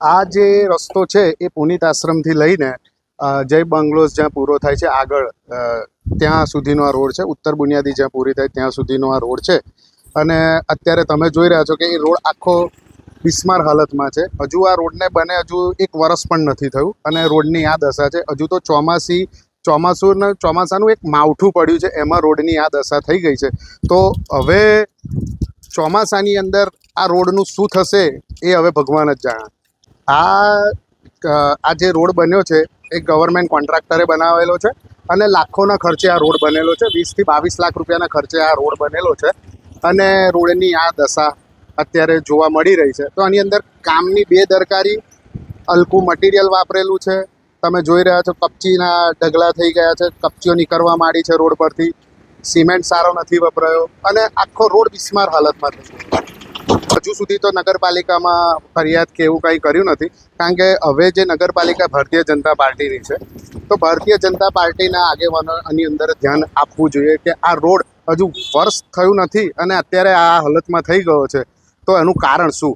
આ જે રસ્તો છે એ પુનિત આશ્રમથી લઈને જય બંગલોઝ જ્યાં પૂરો થાય છે આગળ ત્યાં સુધીનો આ રોડ છે. ઉત્તર બુનિયાદી જ્યાં પૂરી થાય ત્યાં સુધીનો આ રોડ છે. અને અત્યારે તમે જોઈ રહ્યા છો કે એ રોડ આખો બિસ્માર હાલતમાં છે. હજુ આ રોડને બને હજુ એક વરસ પણ નથી થયું અને રોડની આ દશા છે. હજુ તો ચોમાસી ચોમાસું ચોમાસાનું એક માવઠું પડ્યું છે, એમાં રોડની આ દશા થઈ ગઈ છે. તો હવે ચોમાસાની અંદર આ રોડનું શું થશે એ હવે ભગવાન જ જાણે. આ આ જે રોડ બન્યો છે, એ ગવર્મેન્ટ કોન્ટ્રાક્ટરે બનાવેલો છે અને લાખોના ખર્ચે આ રોડ બનેલો છે. વીસથી બાવીસ લાખ રૂપિયાના ખર્ચે આ રોડ બનેલો છે અને રોડની આ દશા અત્યારે જોવા મળી રહી છે. તો આની અંદર કામની બેદરકારી, હલકું મટીરિયલ વાપરેલું છે. તમે જોઈ રહ્યા છો કપચીના ઢગલા થઈ ગયા છે. કપચીઓ નીકળવા માંડી છે રોડ પરથી. સિમેન્ટ સારો નથી વપરાયો અને આખો રોડ બિસ્માર હાલતમાં થઈ ગયો. હજુ સુધી તો નગરપાલિકામાં ફરિયાદ કે એવું કંઈ કર્યું નથી, કારણ કે હવે જે નગરપાલિકા ભારતીય જનતા પાર્ટીની છે, તો ભારતીય જનતા પાર્ટીના આગેવાનોની અંદર ધ્યાન આપવું જોઈએ કે આ રોડ હજુ વર્ષ થયું નથી અને અત્યારે આ હાલતમાં થઈ ગયો છે, તો એનું કારણ શું?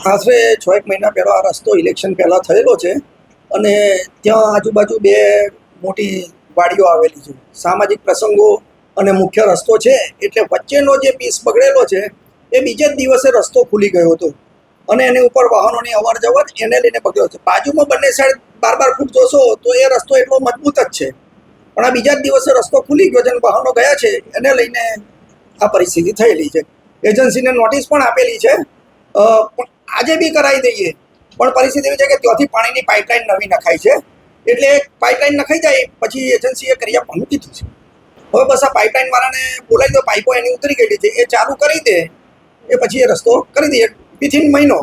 આશરે છ એક મહિના પહેલો આ રસ્તો ઇલેક્શન પહેલાં થયેલો છે અને ત્યાં આજુબાજુ બે મોટી વાડીઓ આવેલી છે. સામાજિક પ્રસંગો અને મુખ્ય રસ્તો છે, એટલે વચ્ચેનો જે પીસ બગડેલો છે, એ બીજે જ દિવસે રસ્તો ખુલી ગયો હતો. અને એની ઉપર વાહનોની અવર જવર એને લઈને બગડ્યો છે. બાજુમાં બંને સાઈડ બાર બાર ફૂટ જોશો, તો એ રસ્તો એટલો મજબૂત જ છે. પણ આ બીજા જ દિવસે રસ્તો ખુલી ગયો છે અને વાહનો ગયા છે, એને લઈને આ પરિસ્થિતિ થયેલી છે. એજન્સીને નોટિસ પણ આપેલી છે. પણ આજે બી કરાવી દઈએ. પણ પરિસ્થિતિ એવી છે કે ત્યાંથી પાણીની પાઇપલાઇન નવી નખાય છે. એટલે પાઇપલાઇન નખાઈ જાય, પછી એજન્સીએ કરી આપવાનું કીધું છે. હવે બસ આ પાઇપલાઇન વાળાને બોલાવી દો પાઇપો એની ઉતરી ગયેલી છે. એ ચાલુ કરી દે, એ પછી એ રસ્તો કરી દઈએ વિથિન મહિનો